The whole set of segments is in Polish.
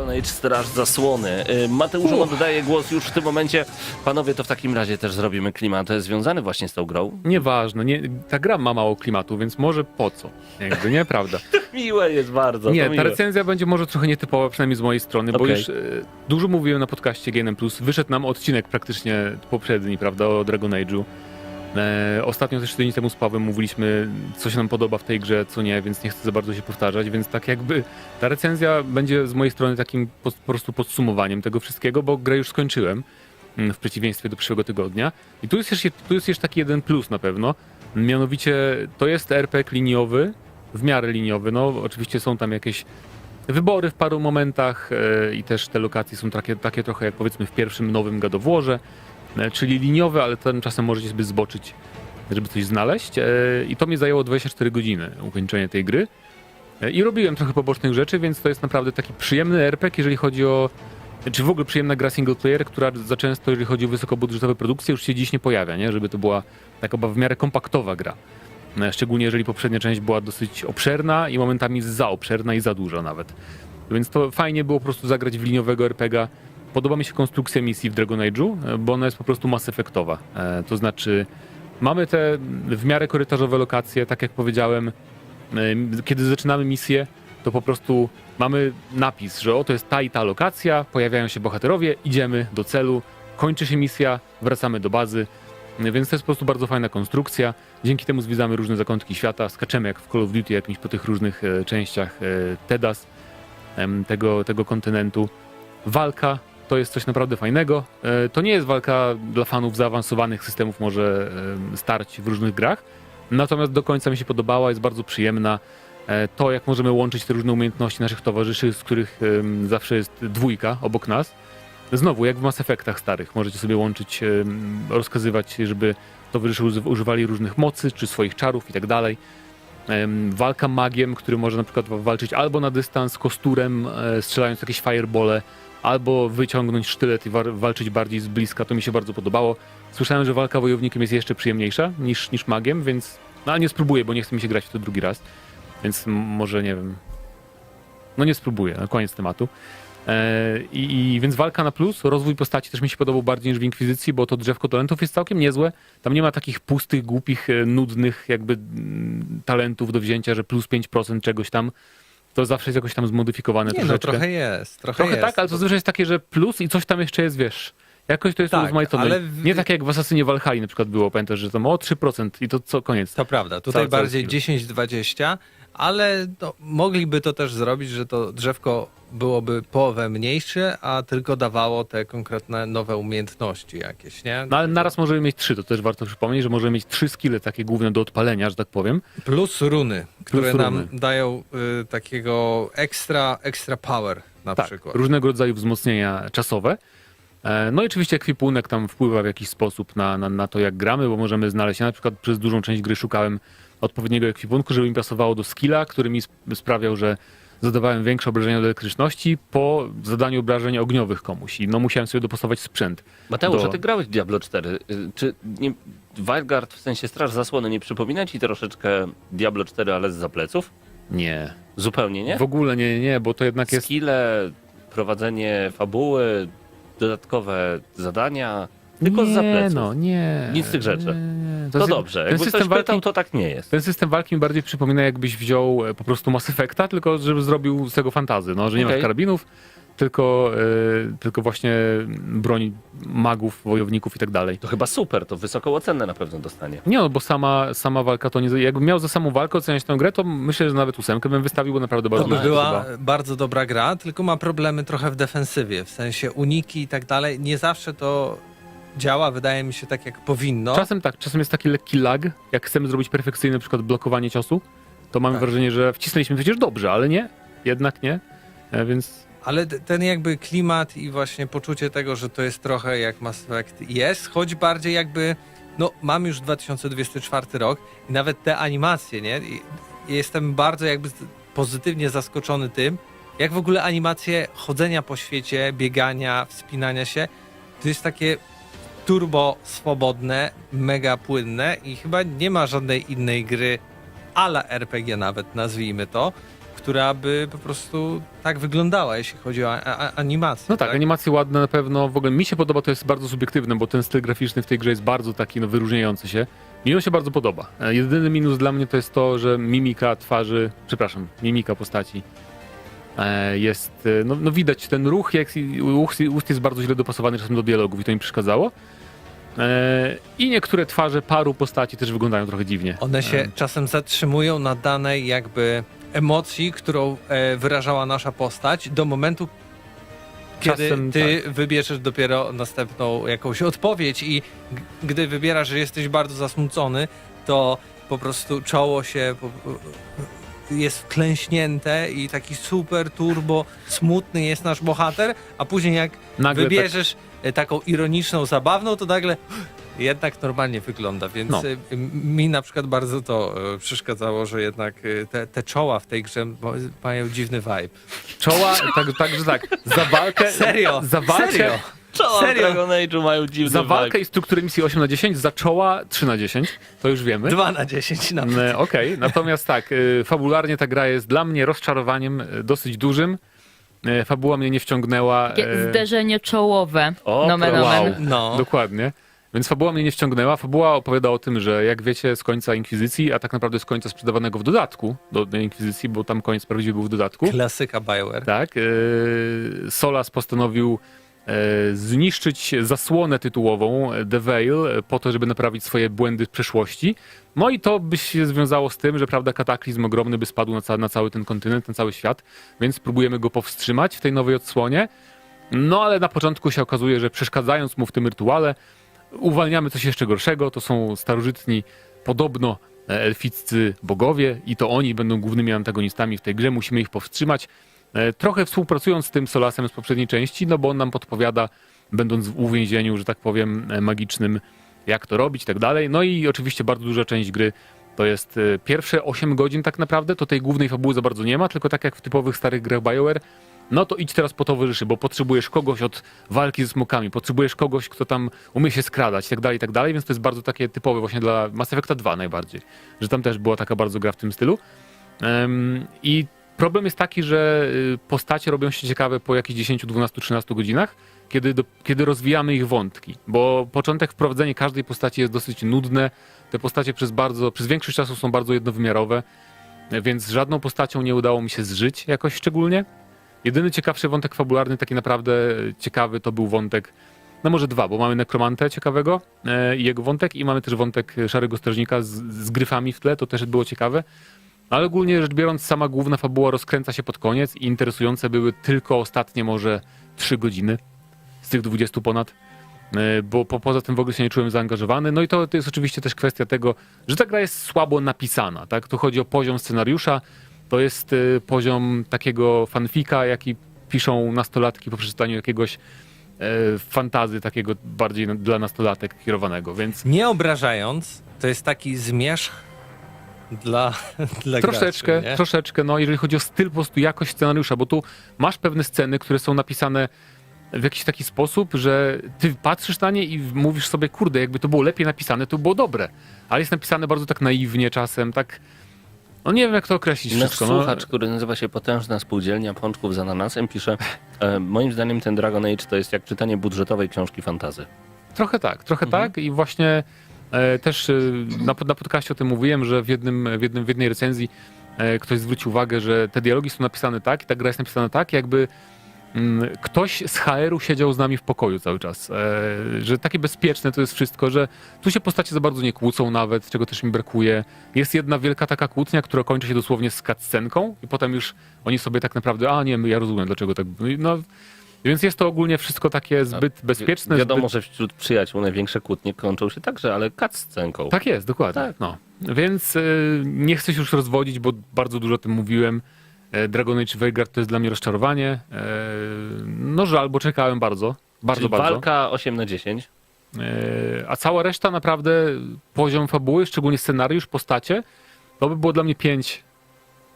Dragon Age Straż Zasłony. Y, Mateuszu oddaję głos już w tym momencie. Panowie, to w takim razie też zrobimy klimat związany właśnie z tą grą. Nieważne, nie, ta gra ma mało klimatu, więc może po co? Jakby, nie, prawda. Miłe jest bardzo. Nie, ta miłe. recenzja będzie może trochę nietypowa, przynajmniej z mojej strony, bo Okej. już e, dużo mówiłem na podcaście GNM+, wyszedł nam odcinek praktycznie poprzedni, prawda, o Dragon Age'u. E, ostatnio też tydzień temu z Pawłem mówiliśmy, co się nam podoba w tej grze, co nie, więc nie chcę za bardzo się powtarzać, więc tak jakby ta recenzja będzie z mojej strony takim po, po prostu podsumowaniem tego wszystkiego, bo grę już skończyłem, mm, w przeciwieństwie do przyszłego tygodnia. I tu jest jeszcze, tu jest jeszcze taki jeden plus na pewno, mianowicie to jest RPG liniowy, w miarę liniowy, no oczywiście są tam jakieś wybory w paru momentach e, i też te lokacje są takie, takie trochę jak powiedzmy w pierwszym nowym gadowłorze, czyli liniowe, ale tym czasem możecie sobie zboczyć, żeby coś znaleźć e, i to mi zajęło 24 godziny ukończenie tej gry E, i robiłem trochę pobocznych rzeczy, więc to jest naprawdę taki przyjemny RPG, jeżeli chodzi o czy w ogóle przyjemna gra single player, która za często, jeżeli chodzi o wysokobudżetowe produkcje, już się dziś nie pojawia, nie? Żeby to była taka w miarę kompaktowa gra. E, Szczególnie jeżeli poprzednia część była dosyć obszerna i momentami za obszerna i za duża nawet. Więc to fajnie było po prostu zagrać w liniowego RPGa. Podoba mi się konstrukcja misji w Dragon Age'u, e, bo ona jest po prostu mass effektowa. E, To znaczy, mamy te w miarę korytarzowe lokacje, tak jak powiedziałem, e, kiedy zaczynamy misję, to po prostu mamy napis, że oto jest ta i ta lokacja, pojawiają się bohaterowie, idziemy do celu, kończy się misja, wracamy do bazy. Więc to jest po prostu bardzo fajna konstrukcja. Dzięki temu zwiedzamy różne zakątki świata, skaczemy jak w Call of Duty jakimś po tych różnych częściach TEDAS tego, tego kontynentu. Walka to jest coś naprawdę fajnego. E, to nie jest walka dla fanów zaawansowanych systemów może em, starć w różnych grach, natomiast do końca mi się podobała, jest bardzo przyjemna. E, to, jak możemy łączyć te różne umiejętności naszych towarzyszy, z których zawsze jest dwójka obok nas. Znowu, jak w Mass Effectach starych, możecie sobie łączyć, rozkazywać, żeby towarzysze używali różnych mocy, czy swoich czarów i tak dalej. Walka magiem, który może na przykład walczyć albo na dystans kosturem, e, strzelając jakieś firebole, albo wyciągnąć sztylet i walczyć bardziej z bliska. To mi się bardzo podobało. Słyszałem, że walka wojownikiem jest jeszcze przyjemniejsza niż, niż magiem, więc no, ale nie spróbuję, bo nie chce mi się grać w to drugi raz. Więc może nie wiem. No nie spróbuję, no, koniec tematu. E, I, I więc walka na plus, rozwój postaci też mi się podobał bardziej niż w Inkwizycji, bo to drzewko talentów jest całkiem niezłe. Tam nie ma takich pustych, głupich, e, nudnych jakby mm, talentów do wzięcia, że plus 5% czegoś tam. To zawsze jest jakoś tam zmodyfikowane Nie no, troszeczkę. trochę jest, trochę, Trochę jest. tak, ale to zazwyczaj jest takie, że plus i coś tam jeszcze jest, wiesz. Jakoś to jest Tak, urozmaicone. ale w- Nie tak jak w Asasynie Valhalla na przykład było, pamiętasz, że tam o 3% i to co, koniec. To prawda, tutaj Cały- cały bardziej skill. 10-20, ale no, mogliby to też zrobić, że to drzewko byłoby połowę mniejsze, a tylko dawało te konkretne nowe umiejętności jakieś, nie? No ale naraz możemy mieć trzy, to też warto przypomnieć, że możemy mieć trzy skille takie główne do odpalenia, że tak powiem. Plus runy, które nam runy. dają y, takiego extra, extra power na tak, przykład. różnego rodzaju wzmocnienia czasowe. E, No i oczywiście ekwipunek tam wpływa w jakiś sposób na, na, na to, jak gramy, bo możemy znaleźć, ja na przykład przez dużą część gry szukałem odpowiedniego ekwipunku, żeby mi pasowało do skilla, który mi sp- sprawiał, że zadawałem większe obrażenia do elektryczności po zadaniu obrażeń ogniowych komuś i no musiałem sobie dopasować sprzęt. Mateusz, do- a ty grałeś w Diablo 4. Y, Czy nie, Wildguard, w sensie Straż Zasłony, nie przypomina ci troszeczkę Diablo 4, ale z zapleców? Nie. Zupełnie nie? W ogóle nie, nie, bo to jednak jest... Skille, prowadzenie fabuły, dodatkowe zadania, tylko z nie, zapleców. no, nie. Nic z tych rzeczy. Nie. To jest- dobrze. ten Jakby system ktoś pytał, walki- to tak nie jest. Ten system walki mi bardziej przypomina, jakbyś wziął e, po prostu Mass Effecta, tylko żeby zrobił z tego fantazy, no, że nie Okej. masz karabinów, tylko, e, tylko właśnie broń magów, wojowników i tak dalej. To chyba super, to wysoką ocenę na pewno dostanie. Nie no, bo sama, sama walka to nie... Jakbym miał za samą walkę oceniać tę grę, to myślę, że nawet ósemkę bym wystawił, bo naprawdę bardzo To by była podoba. bardzo dobra gra, tylko ma problemy trochę w defensywie, w sensie uniki i tak dalej. Nie zawsze to działa, wydaje mi się tak jak powinno. Czasem tak, czasem jest taki lekki lag, jak chcemy zrobić perfekcyjne na przykład blokowanie ciosu, to mamy Tak. wrażenie, że wcisnęliśmy przecież dobrze, ale nie, jednak nie, E, więc Ale ten jakby klimat i właśnie poczucie tego, że to jest trochę jak Mass Effect jest, choć bardziej jakby, no mam już 2024 rok i nawet te animacje, nie? Jestem bardzo jakby pozytywnie zaskoczony tym, jak w ogóle animacje chodzenia po świecie, biegania, wspinania się, to jest takie turbo swobodne, mega płynne i chyba nie ma żadnej innej gry ala RPG nawet, nazwijmy to, która by po prostu tak wyglądała, jeśli chodzi o animację. No tak, animacje ładne na pewno. W ogóle mi się podoba, to jest bardzo subiektywne, bo ten styl graficzny w tej grze jest bardzo taki no, wyróżniający się. Mi on się bardzo podoba. E, Jedyny minus dla mnie to jest to, że mimika twarzy, przepraszam, mimika postaci jest, e, no, no widać ten ruch, jak ruch ust jest bardzo źle dopasowany czasem do dialogów i to mi przeszkadzało. E, I niektóre twarze paru postaci też wyglądają trochę dziwnie. One się E, czasem zatrzymują na danej jakby emocji, którą e, wyrażała nasza postać do momentu, kiedy Czasem ty wybierzesz dopiero następną jakąś odpowiedź i gdy wybierasz, że jesteś bardzo zasmucony, to po prostu czoło się jest wklęśnięte i taki super turbo smutny jest nasz bohater, a później jak Nagle tak- wybierzesz e, taką ironiczną, zabawną, to nagle jednak normalnie wygląda, więc No. e, mi na przykład bardzo to e, przeszkadzało, że jednak te, te czoła w tej grze mają dziwny vibe. Czoła, tak, także tak, za walkę, Serio? za walkę, Serio? Czoła Serio? Dragon Age'u mają dziwny Za walkę i strukturę misji 8 na 10, za czoła 3 na 10, to już wiemy. 2 na 10 na E, Okej, natomiast tak, e, fabularnie ta gra jest dla mnie rozczarowaniem e, dosyć dużym. Fabuła mnie nie wciągnęła. Takie zderzenie czołowe. O, nomen, wow. omen. No. Dokładnie. Więc fabuła mnie nie wciągnęła. Fabuła opowiada o tym, że jak wiecie, z końca Inkwizycji, a tak naprawdę z końca sprzedawanego w dodatku do, do Inkwizycji, bo tam koniec prawdziwy był w dodatku. Klasyka Bioware. Tak. E, Solas postanowił zniszczyć zasłonę tytułową e, The Veil e, po to, żeby naprawić swoje błędy w przeszłości. No i to by się związało z tym, że prawda, kataklizm ogromny by spadł na, ca na cały ten kontynent, na cały świat, więc próbujemy go powstrzymać w tej nowej odsłonie. No ale na początku się okazuje, że przeszkadzając mu w tym rytuale, uwalniamy coś jeszcze gorszego. To są starożytni, podobno e, elficcy bogowie i to oni będą głównymi antagonistami w tej grze. Musimy ich powstrzymać. E, Trochę współpracując z tym Solasem z poprzedniej części, no bo on nam podpowiada, będąc w uwięzieniu, że tak powiem, e, magicznym, jak to robić i tak dalej. No i oczywiście bardzo duża część gry to jest e, pierwsze 8 godzin tak naprawdę, to tej głównej fabuły za bardzo nie ma, tylko tak jak w typowych starych grach BioWare, no to idź teraz po towarzyszy, bo potrzebujesz kogoś od walki ze smokami, potrzebujesz kogoś, kto tam umie się skradać i tak dalej, i tak dalej, więc to jest bardzo takie typowe właśnie dla Mass Effecta 2 najbardziej, że tam też była taka bardzo gra w tym stylu. Em, I problem jest taki, że y, postacie robią się ciekawe po jakichś 10, 12, 13 godzinach, kiedy, do, kiedy rozwijamy ich wątki, bo początek wprowadzenie każdej postaci jest dosyć nudne, te postacie przez bardzo, przez większość czasu są bardzo jednowymiarowe, więc z żadną postacią nie udało mi się zżyć jakoś szczególnie. Jedyny ciekawszy wątek fabularny, taki naprawdę ciekawy, to był wątek, no może dwa, bo mamy nekromantę ciekawego e, i jego wątek i mamy też wątek Szarego Strażnika z, z gryfami w tle, to też było ciekawe. Ale ogólnie rzecz biorąc, sama główna fabuła rozkręca się pod koniec i interesujące były tylko ostatnie może trzy godziny z tych 20 ponad, e, bo po, poza tym w ogóle się nie czułem zaangażowany. No i to, to jest oczywiście też kwestia tego, że ta gra jest słabo napisana, tak? Tu chodzi o poziom scenariusza, to jest e, poziom takiego fanfika, jaki piszą nastolatki po przeczytaniu jakiegoś e, fantazy takiego bardziej dla nastolatek kierowanego, więc Nie obrażając, to jest taki zmierzch dla, dla troszeczkę, graczy, nie? troszeczkę, no jeżeli chodzi o styl, po prostu jakość scenariusza, bo tu masz pewne sceny, które są napisane w jakiś taki sposób, że ty patrzysz na nie i mówisz sobie, kurde, jakby to było lepiej napisane, to było dobre. Ale jest napisane bardzo tak naiwnie czasem, tak... No nie wiem, jak to określić Nasz wszystko. No, słuchacz, który nazywa się Potężna Spółdzielnia Pączków z Ananasem, pisze e, moim zdaniem ten Dragon Age to jest jak czytanie budżetowej książki fantazy. Trochę tak, trochę Mhm. tak i właśnie też e, na, na podcaście o tym mówiłem, że w, jednym, w, jednym, w jednej recenzji e, ktoś zwrócił uwagę, że te dialogi są napisane tak i ta gra jest napisana tak, jakby mm, ktoś z HR-u siedział z nami w pokoju cały czas. E, że takie bezpieczne to jest wszystko, że tu się postacie za bardzo nie kłócą nawet, czego też mi brakuje. Jest jedna wielka taka kłótnia, która kończy się dosłownie z cutscenką i potem już oni sobie tak naprawdę, a nie, ja rozumiem dlaczego tak, no więc jest to ogólnie wszystko takie zbyt bezpieczne. Wiadomo, zbyt... że wśród przyjaciół największe kłótnie kończą się także, ale kat scenką. Tak jest, dokładnie. Tak. No. Więc y, nie chcę się już rozwodzić, bo bardzo dużo o tym mówiłem. E, Dragon Age Vanguard to jest dla mnie rozczarowanie. E, no żal, bo czekałem bardzo. Bardzo, Czyli bardzo. walka 8 na 10. E, a cała reszta naprawdę, poziom fabuły, szczególnie scenariusz, postacie, to by było dla mnie 5.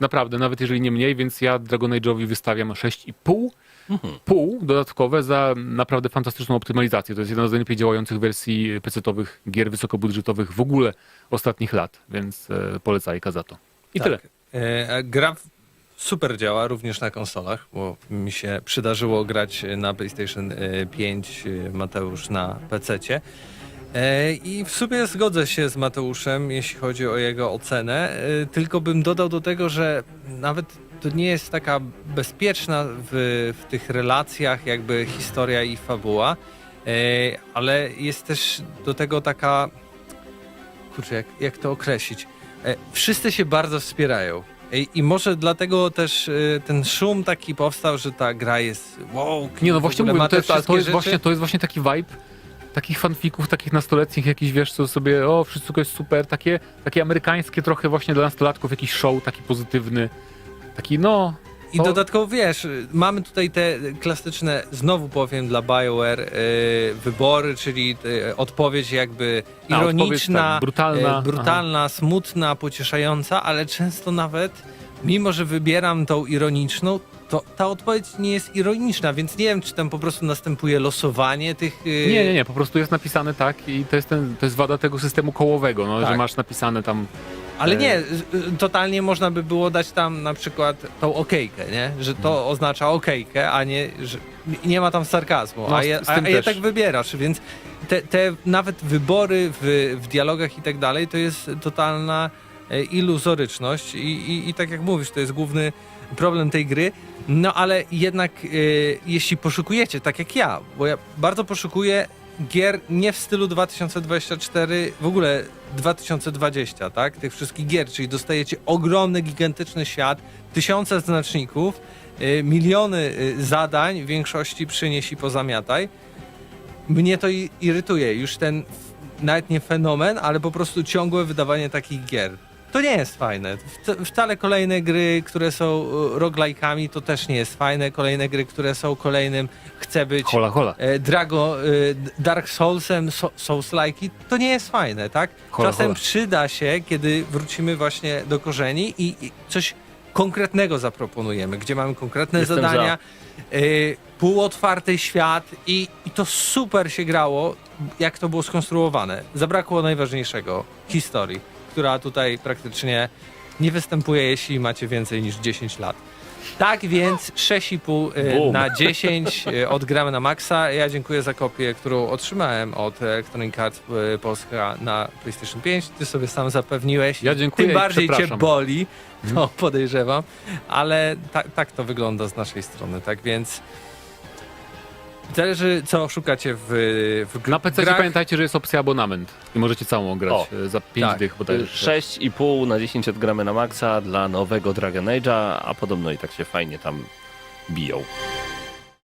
Naprawdę, nawet jeżeli nie mniej, więc ja Dragon Age'owi wystawiam 6,5. Mhm. Pół dodatkowe za naprawdę fantastyczną optymalizację. To jest jedna z najlepiej działających wersji PC-owych gier wysokobudżetowych w ogóle ostatnich lat, więc e, polecajka za to. I Tak. tyle. E, gra super działa również na konsolach, bo mi się przydarzyło grać na PlayStation e, 5, e, Mateusz na PC-cie. E, I w sumie zgodzę się z Mateuszem, jeśli chodzi o jego ocenę, e, tylko bym dodał do tego, że nawet to nie jest taka bezpieczna w, w tych relacjach jakby historia i fabuła, e, ale jest też do tego taka, kurczę, jak, jak to określić, wszyscy się bardzo wspierają. I może dlatego też ten szum taki powstał, że ta gra jest wow. Nie, no właśnie mówię, to jest, to jest, właśnie, to jest właśnie taki vibe takich fanfików, takich nastoletnich jakiś, wiesz, co sobie, o, wszystko jest super, takie, takie amerykańskie trochę właśnie dla nastolatków, jakiś show taki pozytywny, taki, no... I to- dodatkowo wiesz, mamy tutaj te klasyczne, znowu powiem dla BioWare, e, wybory, czyli e, odpowiedź jakby A, odpowiedź, ironiczna, tak, brutalna, e, brutalna smutna, pocieszająca, ale często nawet, mimo że wybieram tą ironiczną, to ta odpowiedź nie jest ironiczna, więc nie wiem, czy tam po prostu następuje losowanie tych... e, Nie, nie, nie, po prostu jest napisane tak i to jest, ten, to jest wada tego systemu kołowego, no, Tak. że masz napisane tam... Ale E, nie, y, totalnie można by było dać tam na przykład tą okejkę, nie? Że to Mhm. oznacza okejkę, a nie, że nie ma tam sarkazmu, No, a, je, a, a je tak wybierasz, więc te, te nawet wybory w, w dialogach i tak dalej, to jest totalna iluzoryczność I, i, i tak jak mówisz, to jest główny problem tej gry, no ale jednak e, jeśli poszukujecie, tak jak ja, bo ja bardzo poszukuję gier nie w stylu 2024, w ogóle 2020, tak? Tych wszystkich gier, czyli dostajecie ogromny, gigantyczny świat, tysiące znaczników, y, miliony zadań, w większości przynieś i pozamiataj. Mnie to irytuje, już ten nawet nie fenomen, ale po prostu ciągłe wydawanie takich gier. To nie jest fajne. Wca- Wcale kolejne gry, które są y, roguelike'ami, to też nie jest fajne. Kolejne gry, które są kolejnym chcę być Hola, hola. e, Drago, e, Dark Soulsem, so, Souls-like, to nie jest fajne, tak? Hola, Czasem hola. przyda się, kiedy wrócimy właśnie do korzeni i, i coś konkretnego zaproponujemy, gdzie mamy konkretne Jestem zadania, e, półotwarty świat i, i to super się grało, jak to było skonstruowane. Zabrakło najważniejszego, historii, która tutaj praktycznie nie występuje, jeśli macie więcej niż 10 lat. Tak więc 6,5 e, Boom. na 10 e, odgramy na maksa. Ja dziękuję za kopię, którą otrzymałem od Electronic Arts e, Polska na PlayStation 5. Ty sobie sam zapewniłeś. Ja dziękuję Tym i bardziej cię przepraszam. boli, to podejrzewam, ale tak, tak to wygląda z naszej strony. Tak więc zależy co szukacie w, w gr- Na PC grach. pamiętajcie, że jest opcja abonament i możecie całą ograć O, e, za 5 tak. dych bodajże. 6,5 na 10 odgramy na maksa dla nowego Dragon Age'a, a podobno i tak się fajnie tam biją.